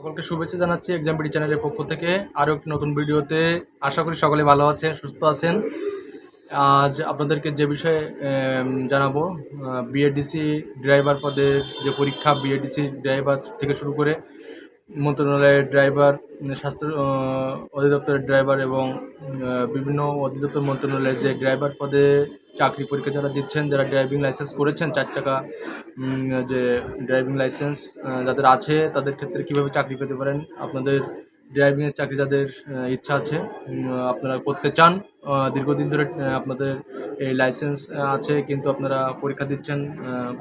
সকলকে শুভেচ্ছা জানাচ্ছি এক্সাম বিডি চ্যানেলের পক্ষ থেকে। আরও একটি নতুন ভিডিওতে আশা করি সকলে ভালো আছেন, সুস্থ আছেন। আজ আপনাদেরকে যে বিষয়ে জানাব বিএডিসি ড্রাইভার পদের যে পরীক্ষা বিএডিসি ড্রাইভার থেকে শুরু করে মন্ত্রণালয়ের ড্রাইভার, স্বাস্থ্য অধিদপ্তরের ড্রাইভার এবং বিভিন্ন অধিদপ্তর মন্ত্রণালয়ের যে ড্রাইভার পদে চাকরি পরীক্ষা যারা দিচ্ছেন, যারা ড্রাইভিং লাইসেন্স করেছেন, চার চাকা যে ড্রাইভিং লাইসেন্স যাদের আছে, তাদের ক্ষেত্রে কীভাবে চাকরি পেতে পারেন? আপনাদের ড্রাইভিংয়ের চাকরি যাদের ইচ্ছা আছে আপনারা করতে চান দীর্ঘদিন ধরে আপনাদের এই লাইসেন্স আছে, কিন্তু আপনারা পরীক্ষা দিচ্ছেন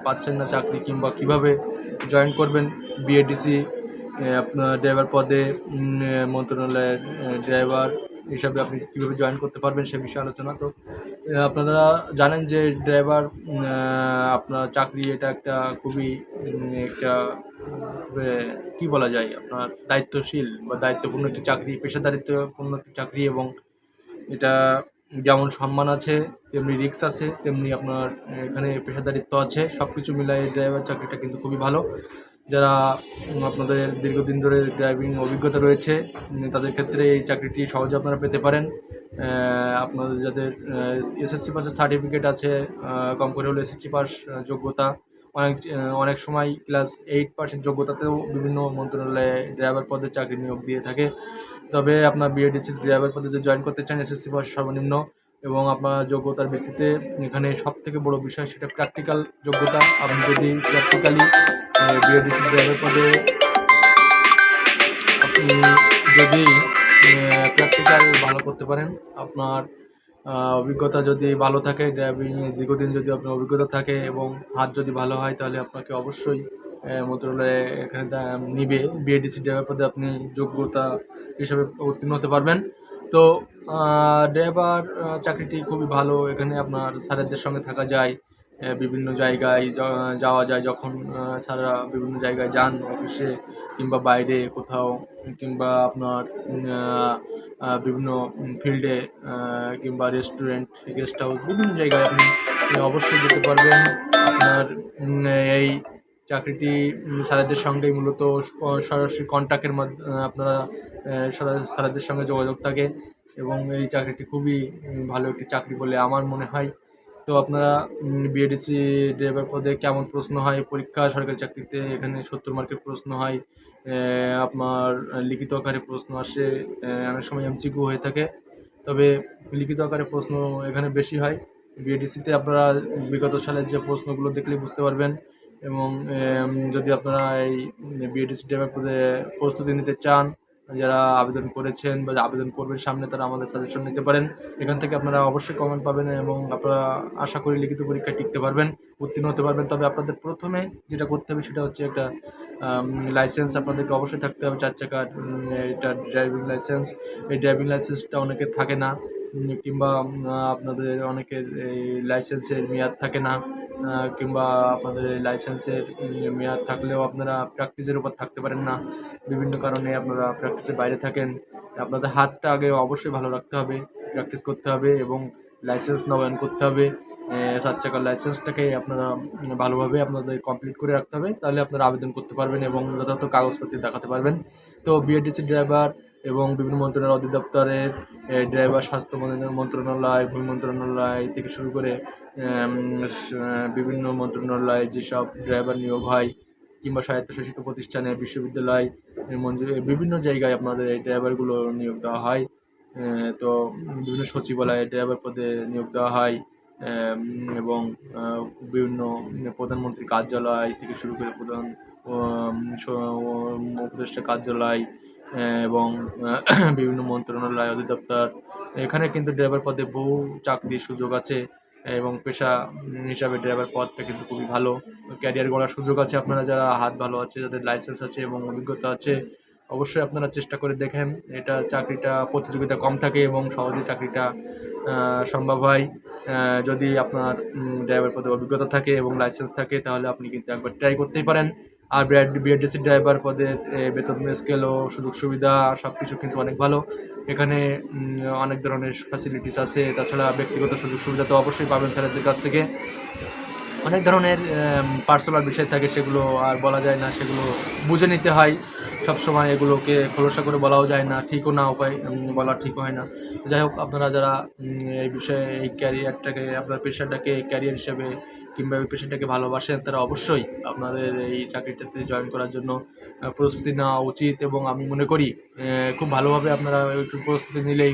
পাচ্ছেন না চাকরি কিংবা কীভাবে জয়েন করবেন? বিএডিসি আপনার ড্রাইভার পদে মন্ত্রণালয়ের ড্রাইভার হিসাবে আপনি কীভাবে জয়েন করতে পারবেন সে বিষয়ে আলোচনা। তো আপনারা জানেন যে ড্রাইভার আপনার চাকরি এটা একটা খুবই একটা কি বলা যায়, আপনার দায়িত্বশীল বা দায়িত্বপূর্ণ একটি চাকরি, পেশাদারিত্বপূর্ণ একটি চাকরি এবং এটা যেমন সম্মান আছে, তেমনি রিক্স আছে, তেমনি আপনার এখানে পেশাদারিত্ব আছে সব কিছু মিলাই ড্রাইভার চাকরিটা কিন্তু খুবই ভালো। যারা আপনাদের দীর্ঘদিন ধরে ড্রাইভিং অভিজ্ঞতা রয়েছে তাদের ক্ষেত্রে এই চাকরিটি সহজে আপনারা পেতে পারেন। আপনাদের যাদের এসএসসি পাসের সার্টিফিকেট আছে কম করে হলে এসএসসি পাস যোগ্যতা, অনেক অনেক সময় ক্লাস এইট পাসের যোগ্যতাতেও বিভিন্ন মন্ত্রণালয়ে ড্রাইভার পদে চাকরি নিয়োগ দিয়ে থাকে। তবে আপনার বিএডিসি ড্রাইভার পদে যদি জয়েন করতে চান এসএসসি পাস সর্বনিম্ন এবং আপনার যোগ্যতার ভিত্তিতে এখানে সব থেকে বড় বিষয় সেটা প্র্যাকটিক্যাল যোগ্যতা। আপনি যদি প্র্যাকটিক্যালি বিএডিসি ড্রাইভার পদে আপনি যদি প্র্যাকটিক্যাল ভালো করতে পারেন, আপনার অভিজ্ঞতা যদি ভালো থাকে ড্রাইভিং দীর্ঘদিন যদি আপনার অভিজ্ঞতা থাকে এবং হাত যদি ভালো হয়, তাহলে আপনাকে অবশ্যই মন্ত্রণালয়ে এখানে নিবে। বিএডিসি ড্রাইভার পদে আপনি যোগ্যতা হিসাবে উত্তীর্ণ হতে পারবেন। তো ড্রাইভার চাকরিটি খুবই ভালো। এখানে আপনার স্যারেদের সঙ্গে থাকা যায় বিভিন্ন জায়গায় যাওয়া যায়। যখন স্যাররা বিভিন্ন জায়গায় যান অফিসে কিংবা বাইরে কোথাও, কিংবা আপনার বিভিন্ন ফিল্ডে কিংবা রেস্টুরেন্ট গেস্ট হাউস বিভিন্ন জায়গায় আপনি অবশ্যই যেতে পারবেন। আপনার এই চাকরিটি স্যারেদের সঙ্গেই মূলত সরাসরি কন্ট্যাক্টের মাধ্যমে, আপনারা স্যারেদের সঙ্গে যোগাযোগ থাকে। এবং এই চাকরিটি খুবই ভালো একটি চাকরি বলে আমার মনে হয়। তো আপনারা বিএডিসি ড্রাইভার পদে কেমন প্রশ্ন হয়? পরীক্ষা, সরকারি চাকরিতে এখানে সত্তর মার্কের প্রশ্ন হয় আপনার, লিখিত আকারে প্রশ্ন আসে অনেক সময় এমসিকিউ হয়ে থাকে। তবে লিখিত আকারে প্রশ্ন এখানে বেশি হয়। বিএডিসিতে আপনারা বিগত সালের যে প্রশ্নগুলো দেখলে বুঝতে পারবেন এবং যদি আপনারা এই বিএডিসি ড্রাইভার পদে প্রস্তুতি নিতে চান যারা আবেদন করেছেন বা আবেদন করবেন সামনে তারা আমাদের সাজেশন নিতে পারেন। এখান থেকে আপনারা অবশ্যই কমেন্ট পাবেন এবং আপনারা আশা করি লিখিত পরীক্ষায় টিকতে পারবেন, উত্তীর্ণ হতে পারবেন। তবে আপনাদের প্রথমে যেটা করতে হবে সেটা হচ্ছে একটা লাইসেন্স আপনাদেরকে অবশ্যই থাকতে হবে, চার চাকা এটা ড্রাইভিং লাইসেন্স এই ড্রাইভিং লাইসেন্সটা অনেকের থাকে না কিংবা আপনাদের অনেকের এই লাইসেন্সের মেয়াদ থাকে না। কিংবা আপনাদের লাইসেন্সের মেয়াদ থাকলেও আপনারা প্র্যাকটিসের উপর থাকতে পারেন না। বিভিন্ন কারণে আপনারা প্র্যাকটিসের বাইরে থাকেন। আপনাদের হাতটা আগে অবশ্যই ভালো রাখতে হবে প্র্যাকটিস করতে হবে এবং লাইসেন্স নবায়ন করতে হবে। চার চাকার লাইসেন্সটাকে আপনারা ভালোভাবে আপনাদের কমপ্লিট করে রাখতে হবে। তাহলে আপনারা আবেদন করতে পারবেন এবং যথাযথ কাগজপত্র দেখাতে পারবেন। তো বিএডিসি ড্রাইভার এবং বিভিন্ন মন্ত্রণালয় অধিদপ্তরের ড্রাইভার স্বাস্থ্য মন্ত্রণালয়- ভূমি মন্ত্রণালয় থেকে শুরু করে বিভিন্ন মন্ত্রণালয় যেসব ড্রাইভার নিয়োগ হয় কিংবা স্বায়ত্তশাসিত প্রতিষ্ঠানে, বিশ্ববিদ্যালয় বিভিন্ন জায়গায় আপনাদের এই ড্রাইভারগুলো নিয়োগ দেওয়া হয়। তো বিভিন্ন সচিবালয়ে ড্রাইভার পদে নিয়োগ দেওয়া হয় এবং বিভিন্ন প্রধানমন্ত্রী কার্যালয় থেকে শুরু করে প্রধান উপদেষ্টা কার্যালয় এবং বিভিন্ন মন্ত্রণালয় অধিদপ্তর, এখানে কিন্তু ড্রাইভার পদে বহু চাকরির সুযোগ আছে এবং পেশা হিসাবে ড্রাইভার পদটা কিন্তু খুবই ভালো। ক্যারিয়ার গড়ার সুযোগ আছে আপনারা যারা হাত ভালো আছে, যাদের লাইসেন্স আছে এবং অভিজ্ঞতা আছে, অবশ্যই আপনারা চেষ্টা করে দেখেন। এটা চাকরিটা, প্রতিযোগিতা কম থাকে এবং সহজে চাকরিটা সম্ভব হয়। যদি আপনার ড্রাইভার পদে অভিজ্ঞতা থাকে এবং লাইসেন্স থাকে, তাহলে আপনি কিন্তু একবার ট্রাই করতেই পারেন। আর বিআরডিসি ড্রাইভার পদের এ, বেতন স্কেল ও সুযোগ সুবিধা সব কিছু কিন্তু অনেক ভালো। এখানে অনেক ধরনের ফ্যাসিলিটিস আছে। তাছাড়া ব্যক্তিগত সুযোগ সুবিধা তো অবশ্যই পাবেন স্যারেদের কাছ থেকে। অনেক ধরনের পার্সোনাল বিষয় থাকে সেগুলো আর বলা যায় না সেগুলো বুঝে নিতে হয়। সবসময় এগুলোকে খোলসা করে বলাও যায় না ঠিকও না উপায় বলা ঠিক হয় না। যাই হোক আপনারা যারা এই বিষয়ে এই ক্যারিয়ারটাকে আপনার পেশাটাকে ক্যারিয়ার হিসেবে কিংবা ওই পেশেন্টটাকে ভালোবাসেন, তারা অবশ্যই আপনাদের এই চাকরিটাতে জয়েন করার জন্য প্রস্তুতি নেওয়া উচিত এবং আমি মনে করি খুব ভালোভাবে আপনারা একটু প্রস্তুতি নিলেই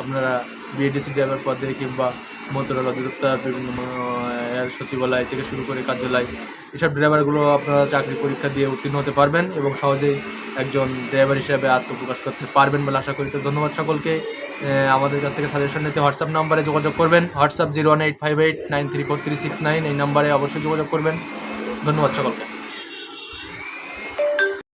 আপনারা বিএডিসি ড্রাইভার পদে কিংবা মন্ত্রণালয় অধিদপ্তর, বিভিন্ন সচিবালয় থেকে শুরু করে কার্যালয়, এসব ড্রাইভারগুলো আপনারা চাকরি পরীক্ষা দিয়ে উত্তীর্ণ হতে পারবেন এবং সহজেই একজন ড্রাইভার হিসেবে আত্মপ্রকাশ করতে পারবেন বলে আশা করি। তো ধন্যবাদ সকলকে। আমাদের কাছ থেকে সাজেশন নিতে হোয়াটসঅ্যাপ নাম্বারে যোগাযোগ করবেন। WhatsApp zero one eight five eight nine three four three six nine এই নাম্বারে অবশ্যই যোগাযোগ করবেন। ধন্যবাদ সকলকে।